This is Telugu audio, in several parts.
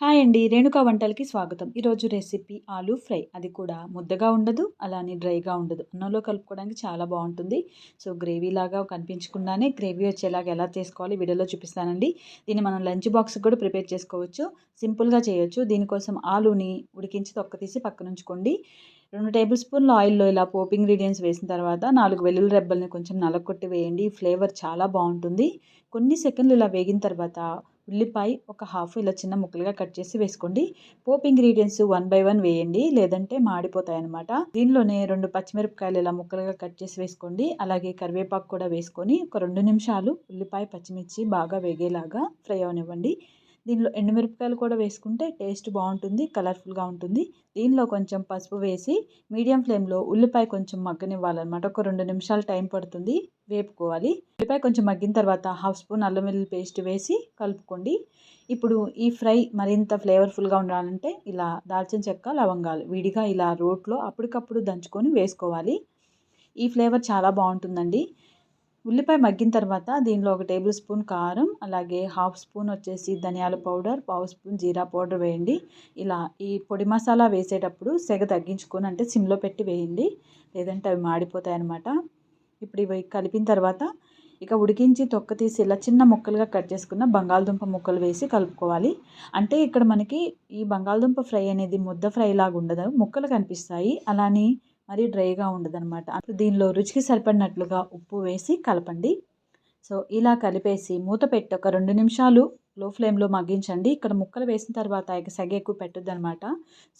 హాయ్ అండి రేణుకా వంటలకి స్వాగతం. ఈరోజు రెసిపీ ఆలూ ఫ్రై. అది కూడా ముద్దగా ఉండదు అలానే డ్రైగా ఉండదు. అన్నంలో కలుపుకోవడానికి చాలా బాగుంటుంది. సో గ్రేవీ లాగా కనిపించకుండానే గ్రేవీ వచ్చేలాగా ఎలా చేసుకోవాలి వీడియోలో చూపిస్తానండి. దీన్ని మనం లంచ్ బాక్స్కి కూడా ప్రిపేర్ చేసుకోవచ్చు. సింపుల్గా చేయొచ్చు. దీనికోసం ఆలూని ఉడికించి తొక్క తీసి పక్కన ఉంచుకోండి. రెండు టేబుల్ స్పూన్ల ఆయిల్లో ఇలా పోపింగ్ ఇంగ్రీడియంట్స్ వేసిన తర్వాత నాలుగు వెల్లుల్లి రెబ్బల్ని కొంచెం నలకొట్టి వేయండి. ఫ్లేవర్ చాలా బాగుంటుంది. కొన్ని సెకండ్లు ఇలా వేగిన తర్వాత ఉల్లిపాయ ఒక హాఫ్ ఇలా చిన్న ముక్కలుగా కట్ చేసి వేసుకోండి. పోప్ ఇంగ్రీడియంట్స్ వన్ బై వన్ వేయండి. లేదంటే మాడిపోతాయి అనమాట దీనిలోనే రెండు పచ్చిమిరపకాయలు ఇలా ముక్కలుగా కట్ చేసి వేసుకోండి. అలాగే కరివేపాకు కూడా వేసుకొని ఒక రెండు నిమిషాలు ఉల్లిపాయ పచ్చిమిర్చి బాగా వేగేలాగా ఫ్రై అవనివ్వండి. దీనిలో ఎండుమిరపకాయలు కూడా వేసుకుంటే టేస్ట్ బాగుంటుంది కలర్ఫుల్గా ఉంటుంది. దీనిలో కొంచెం పసుపు వేసి మీడియం ఫ్లేమ్లో ఉల్లిపాయ కొంచెం మగ్గనివ్వాలన్నమాట. ఒక రెండు నిమిషాలు టైం పడుతుంది వేపుకోవాలి. ఉల్లిపాయ కొంచెం మగ్గిన తర్వాత హాఫ్ స్పూన్ అల్లం వెల్లుల్లి పేస్ట్ వేసి కలుపుకోండి. ఇప్పుడు ఈ ఫ్రై మరింత ఫ్లేవర్ఫుల్గా ఉండాలంటే ఇలా దాల్చిన చెక్క లవంగాలు విడిగా ఇలా రోట్లో అప్పటికప్పుడు దంచుకొని వేసుకోవాలి. ఈ ఫ్లేవర్ చాలా బాగుంటుందండి. ఉల్లిపాయ మగ్గిన తర్వాత దీనిలో ఒక టేబుల్ స్పూన్ కారం అలాగే హాఫ్ స్పూన్ వచ్చేసి ధనియాల పౌడర్ పావు స్పూన్ జీరా పౌడర్ వేయండి. ఇలా ఈ పొడి మసాలా వేసేటప్పుడు సెగ తగ్గించుకొని అంటే సిమ్లో పెట్టి వేయండి. లేదంటే అవి మాడిపోతాయి అన్నమాట. ఇప్పుడు ఇవి కలిపిన తర్వాత ఇక ఉడికించి తొక్క తీసి ఇలా చిన్న ముక్కలుగా కట్ చేసుకున్న బంగాళదుంప ముక్కలు వేసి కలుపుకోవాలి. అంటే ఇక్కడ మనకి ఈ బంగాళదుంప ఫ్రై అనేది ముద్ద ఫ్రై లాగా ఉండదు. ముక్కలు కనిపిస్తాయి. అలానే మరీ డ్రైగా ఉండదనమాట దీనిలో రుచికి సరిపడినట్లుగా ఉప్పు వేసి కలపండి. సో ఇలా కలిపేసి మూత పెట్టి ఒక రెండు నిమిషాలు లో ఫ్లేమ్లో మగ్గించండి. ఇక్కడ ముక్కలు వేసిన తర్వాత ఇక ఎక్కువ పెట్టద్దు అనమాట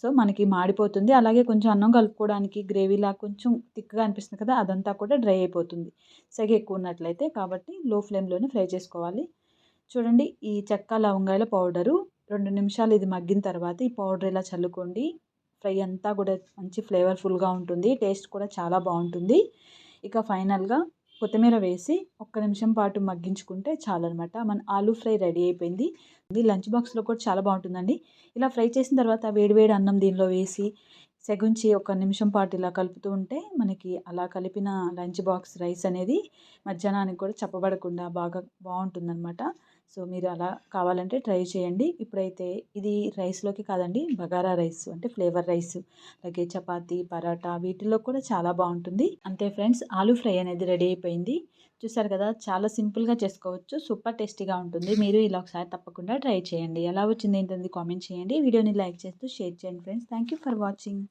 సో మనకి మాడిపోతుంది. అలాగే కొంచెం అన్నం కలుపుకోవడానికి గ్రేవీలా కొంచెం థిక్గా అనిపిస్తుంది కదా అదంతా కూడా డ్రై అయిపోతుంది. సగ ఎక్కువ ఉన్నట్లయితే కాబట్టి లో ఫ్లేమ్లోనే ఫ్రై చేసుకోవాలి. చూడండి ఈ చెక్క లవంగాయల పౌడరు. రెండు నిమిషాలు ఇది మగ్గిన తర్వాత ఈ పౌడర్ ఇలా చల్లుకోండి. ఫ్రై అంతా కూడా మంచి ఫ్లేవర్ఫుల్గా ఉంటుంది. టేస్ట్ కూడా చాలా బాగుంటుంది. ఇక ఫైనల్గా కొత్తిమీర వేసి ఒక్క నిమిషం పాటు మగ్గించుకుంటే చాలన్నమాట. మన ఆలూ ఫ్రై రెడీ అయిపోయింది. ఇది లంచ్ బాక్స్లో కూడా చాలా బాగుంటుందండి. ఇలా ఫ్రై చేసిన తర్వాత వేడివేడి అన్నం దీనిలో వేసి సెగుంచి ఒక నిమిషం పాటు ఇలా కలుపుతూ ఉంటే మనకి అలా కలిపిన లంచ్ బాక్స్ రైస్ అనేది మధ్యాహ్నానికి కూడా చెప్పబడకుండా బాగా బాగుంటుందన్నమాట. సో మీరు అలా కావాలంటే ట్రై చేయండి. ఇప్పుడైతే ఇది రైస్లోకి కాదండి బగారా రైస్ అంటే ఫ్లేవర్ రైస్. అలాగే చపాతీ పరాటా వీటిల్లో కూడా చాలా బాగుంటుంది. అంతే ఫ్రెండ్స్ ఆలూ ఫ్రై అనేది రెడీ అయిపోయింది. చూసారు కదా చాలా సింపుల్గా చేసుకోవచ్చు సూపర్ టేస్టీగా ఉంటుంది. మీరు ఇలా ఒకసారి తప్పకుండా ట్రై చేయండి. ఎలా వచ్చింది ఏంటంది కామెంట్ చేయండి. వీడియోని లైక్ చేస్తూ షేర్ చేయండి friends. Thank you for watching.